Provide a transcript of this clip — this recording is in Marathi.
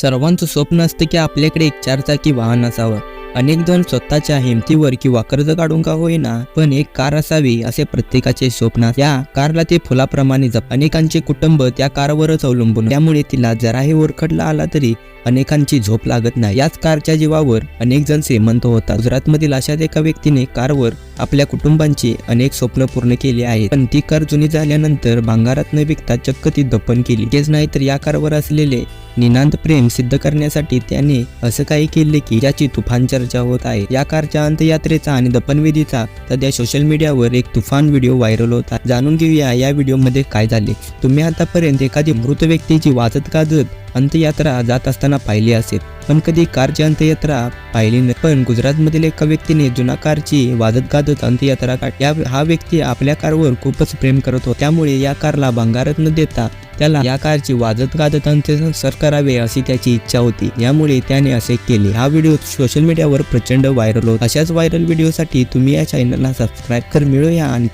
सर्वांचं स्वप्न असतं की आपल्याकडे एक चारचाकी वाहन असावं. अनेक जण स्वतःच्या हिमतीवर किंवा कर्ज काढून का होईना पण एक कार असावी असे प्रत्येकाचे स्वप्न. या कारला ते फुलाप्रमाणे जप. अनेकांचे कुटुंब त्या कारवरच अवलंबून त्यामुळे तिला जराही ओरखडला आला तरी अनेकांची झोप लागत नाही. याच कारच्या जीवावर अनेक जण श्रीमंत होतात. गुजरातमधील अशाच एका व्यक्तीने कारवर आपल्या कुटुंबांची अनेक स्वप्न पूर्ण केली आहेत. पण ती कार जुनी झाल्यानंतर भांगारात न विकता चक्क ती दफन केली. तेच नाही तर या कारवर असलेले निनांत प्रेम सिद्ध करण्यासाठी त्याने असं काही केले की ज्याची तुफान चर्चा होत आहे. या कारच्या अंत्ययात्रेचा आणि दफनविधीचा सध्या सोशल मीडियावर एक तुफान व्हिडिओ व्हायरल होता जाणून घेऊया या व्हिडिओमध्ये काय झाले. तुम्ही आतापर्यंत एखादी मृत व्यक्तीची वाजत गाजत अंत्ययात्रा जात असताना पाहिली असेल. पण कधी कारची अंत्ययात्रा पाहिली नाही. पण गुजरातमधील एका व्यक्तीने जुना कारची वाजत गाजत अंत्ययात्रा काढ या हा व्यक्ती आपल्या कारवर खूपच प्रेम करत होता. त्यामुळे या कारला भंगारत न देता त्याला या कारची वाजत गाजत अंत्यसंस्कार करावे अशी त्याची इच्छा होती. यामुळे त्याने असे केले. हा व्हिडिओ सोशल मीडियावर प्रचंड व्हायरल होत. अशाच व्हायरल व्हिडिओसाठी तुम्ही या चॅनलला सबस्क्राईब कर. मिळूया आणि